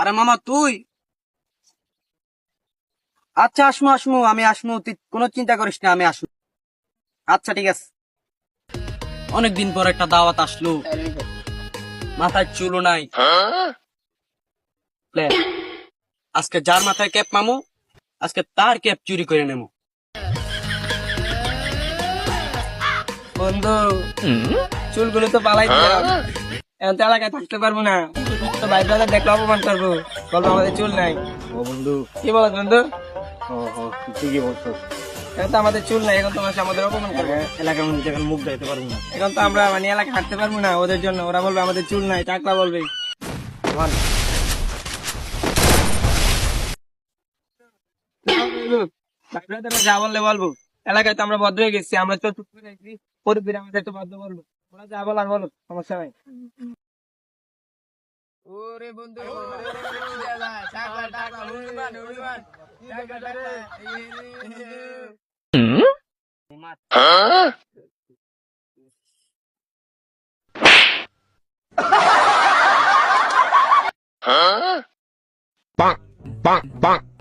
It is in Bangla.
আরে মামা তুই? আচ্ছা আসমু আসমু আমি আসমু তুই কোনো চিন্তা করিস না আমি আসব আচ্ছা ঠিক আছে। অনেকদিন পর একটা দাওয়াত আসলো। মাথায় চুলও নাই। আজকে যার মাথায় ক্যাপ মামু আজকে তার ক্যাপ চুরি করে নেব বন্ধু চুলগুলো তো পালাই এখন তো এলাকায় থাকতে পারব না। তো ভাই ব্রাদার দেখলে অপমান করব। বলব আমাদের চুল নাই। ও বন্ধু। কি বলো বন্ধু? ও ও ঠিকই বলছো। এখন তো আমাদের চুল নাই এখন তোমার আমাদের অপমান করবে। এলাকার মধ্যে এখন মুখ দিতে পারব না। এখন তো আমরা মানে এলাকায় হাঁটতে পারব না ওদের জন্য। ওরা বলবে আমাদের চুল নাই টাকলা বলবে। যা বললে বলব। এলাকায় তো আমরা ভদ্র হয়ে গেছি আমরা তো চুপ করে পরিবার আমাদের তো ভদ্র বলব। ওরা যা বলার বলো সমস্যা নাই। ওরে বন্ধু টাকলা টাকলা উড়িবান উড়িবান টাকলা টাকলা bonk, bonk, bonk.